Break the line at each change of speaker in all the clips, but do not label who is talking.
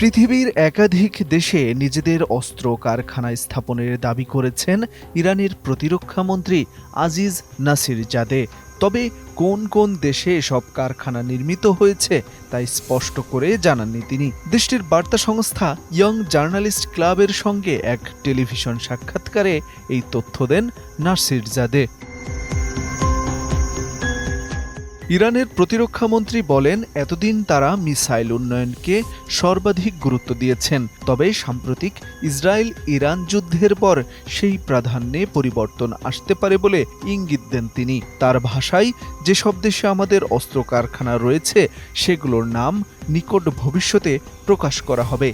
পৃথিবীর একাধিক দেশে নিজেদের অস্ত্র কারখানা স্থাপনের দাবি করেছেন ইরানের প্রতিরক্ষা মন্ত্রী আজিজ নাসির জাদে তবে কোন কোন দেশে এসব কারখানা নির্মিত হয়েছে তাই স্পষ্ট করে জানাননি তিনি। দেশটির বার্তা সংস্থা ইয়ং জার্নালিস্ট ক্লাবের সঙ্গে এক টেলিভিশন সাক্ষাৎকারে এই তথ্য দেন নাসির জাদে ইরানের প্রতিরক্ষা মন্ত্রী বলেন, এতদিন তারা মিসাইল উন্নয়নকে সর্বাধিক গুরুত্ব দিয়েছেন, তবে সাম্প্রতিক ইসরায়েল ইরান যুদ্ধের পর সেই প্রাধান্যে পরিবর্তন আসতে পারে বলে ইঙ্গিত দেন তিনি। তার ভাষায়, যেসব দেশে আমাদের অস্ত্র কারখানা রয়েছে, সেগুলোর নাম নিকট ভবিষ্যতে প্রকাশ করা হবে।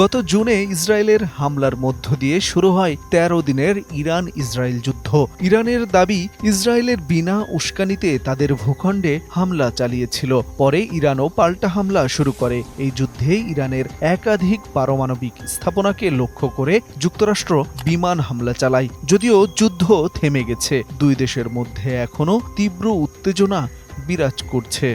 গত জুনে ইসরায়েলের হামলার মধ্য দিয়ে শুরু হয় তেরো দিনের ইরান ইসরায়েল যুদ্ধ। ইরানের দাবি, ইসরায়েলের বিনা উস্কানিতে তাদের ভূখণ্ডে হামলা চালিয়েছিল। পরে ইরানও পাল্টা হামলা শুরু করে। এই যুদ্ধে ইরানের একাধিক পারমাণবিক স্থাপনাকে লক্ষ্য করে যুক্তরাষ্ট্র বিমান হামলা চালায়। যদিও যুদ্ধ থেমে গেছে। দুই দেশের মধ্যে এখনও তীব্র উত্তেজনা বিরাজ করছে।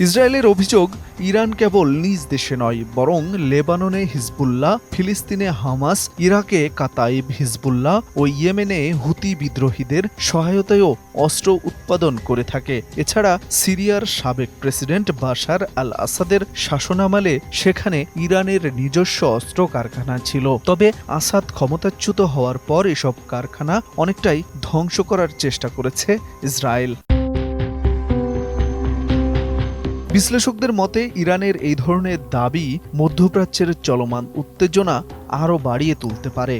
ইসরায়েলের অভিযোগ ইরান কেবল নিজ দেশে নয়, বরং লেবাননে হিজবুল্লাহ, ফিলিস্তিনে হামাস, ইরাকে কাতাইব হিজবুল্লাহ ও ইয়েমেনে হুতি বিদ্রোহীদের সহায়তায়ও অস্ত্র উৎপাদন করে থাকে। এছাড়া সিরিয়ার সাবেক প্রেসিডেন্ট বাশার আল আসাদের শাসনামালে সেখানে ইরানের নিজস্ব অস্ত্র কারখানা ছিল। তবে আসাদ ক্ষমতাচ্যুত হওয়ার পর এসব কারখানা অনেকটাই ধ্বংস করার চেষ্টা করেছে ইসরায়েল। বিশ্লেষকদের মতে ইরানের এই ধরনের দাবি মধ্যপ্রাচ্যের চলমান উত্তেজনা আরও বাড়িয়ে তুলতে পারে।